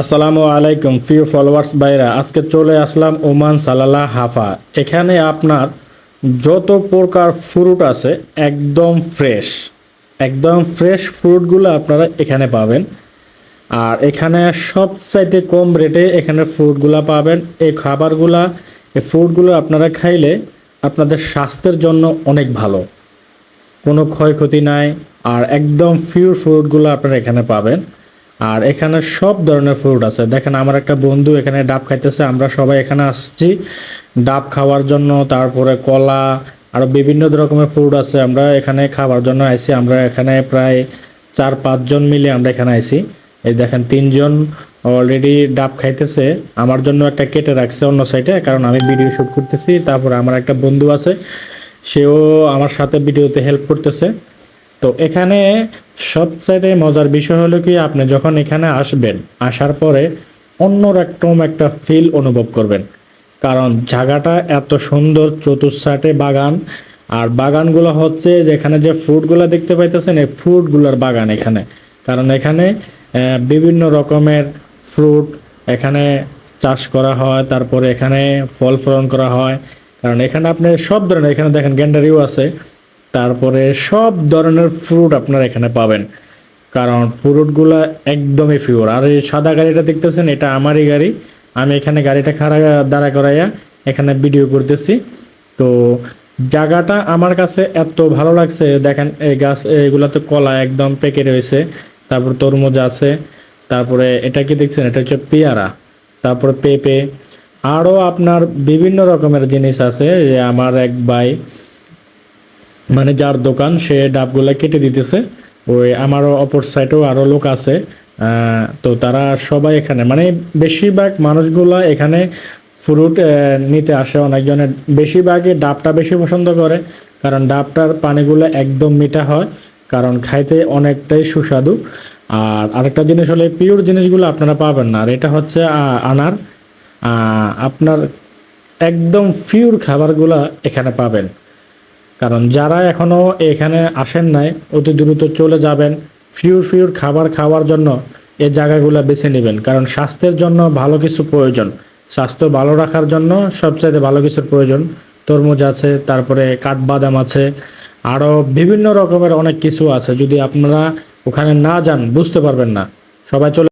আসসালামু আলাইকুম, প্রিয় ফলোয়ার্স বাইরা আজকে চলে আসলাম ওমান সালালা হাফা। এখানে আপনার যত প্রকার ফ্রুট আছে, একদম ফ্রেশ একদম ফ্রেশ ফ্রুটগুলো আপনারা এখানে পাবেন। আর এখানে সবচাইতে কম রেটে এখানে ফ্রুটগুলো পাবেন। এই খাবারগুলা, এই ফ্রুটগুলো আপনারা খাইলে আপনাদের স্বাস্থ্যের জন্য অনেক ভালো। কোনো ক্ষয়ক্ষতি নাই। আর একদম পিওর ফ্রুটগুলো আপনারা এখানে পাবেন। আর এখানে সব ধরনের ফ্রুট আছে। দেখেন, আমার একটা বন্ধু এখানে ডাব খাইতেছে, আমরা সবাই এখানে আসছি ডাব খাওয়ার জন্য, তারপরে কলা আরও বিভিন্ন রকমের ফ্রুট আছে, আমরা এখানে খাওয়ার জন্য আইছি। আমরা এখানে প্রায় চার পাঁচজন মিলে আমরা এখানে আইছি। এই দেখেন, তিনজন অলরেডি ডাব খাইতেছে। আমার জন্য একটা কেটে রাখছে অন্য সাইডে কারণ আমি ভিডিও শ্যুট করতেছি। তারপরে আমার একটা বন্ধু আছে, সেও আমার সাথে ভিডিওতে হেল্প করতেছে। তো এখানে সবচাইতে মজার বিষয় হলো কি, আপনি যখন এখানে আসবেন, আসার পরে অন্যরকম একটা ফিল অনুভব করবেন। কারণ জায়গাটা এত সুন্দর চতুর্সাটে বাগান, আর বাগানগুলো হচ্ছে যেখানে যে ফ্রুটগুলো দেখতে পাইতেছেন, এই ফ্রুটগুলোর বাগান এখানে। কারণ এখানে বিভিন্ন রকমের ফ্রুট এখানে চাষ করা হয়, তারপরে এখানে ফল ফলন করা হয়। কারণ এখানে আপনি সব ধরনের, এখানে দেখেন গ্যান্ডারিও আছে। তারপরে সব ধরনের ফ্রুট আপনারা এখানে পাবেন। কারণ ফ্রুটগুলো একদমই পিওর আর এই সাদা গাড়িটা দেখতেছেন, এটা আমারই গাড়ি। আমি এখানে গাড়িটা খাড়া দাঁড়া করাইয়া এখানে ভিডিও করতেছি। তো জায়গাটা আমার কাছে এত ভালো লাগছে, দেখেন এই গাছ এগুলাতে কলা একদম পেকে রয়েছে। তারপর তরমুজ আছে, তারপরে এটা কি দেখছেন? এটা হচ্ছে পেয়ারা, তারপরে পেঁপে। আরও আপনার বিভিন্ন রকমের জিনিস আছে যে আমার এক ভাই মানে যার দোকান সে ডাবগুলা কেটে দিতেছে। ওই আমারও অপর সাইডেও আরও লোক আছে তো তারা সবাই এখানে। মানে বেশিরভাগ মানুষগুলা এখানে ফ্রুট নিতে আসে অনেকজনের বেশিরভাগই ডাবটা বেশি পছন্দ করে, কারণ ডাবটার পানিগুলো একদম মিঠা হয়, কারণ খাইতে অনেকটাই সুস্বাদু। আর আরেকটা জিনিস হলে পিওর জিনিসগুলো আপনারা পাবেন না। আর এটা হচ্ছে আনার। আপনার একদম পিওর খাবারগুলা এখানে পাবেন। কারণ যারা এখনও এখানে আসেন নাই, অতি দ্রুত চলে যাবেন ফিউর ফিউর খাবার খাওয়ার জন্য এই জায়গাগুলো বেছে নেবেন। কারণ স্বাস্থ্যের জন্য ভালো কিছু প্রয়োজন, স্বাস্থ্য ভালো রাখার জন্য সবচাইতে ভালো কিছুর প্রয়োজন। তরমুজ আছে, তারপরে কাঠবাদাম আছে আরও বিভিন্ন রকমের অনেক কিছু আছে। যদি আপনারা ওখানে না যান, বুঝতে পারবেন না। সবাই চলে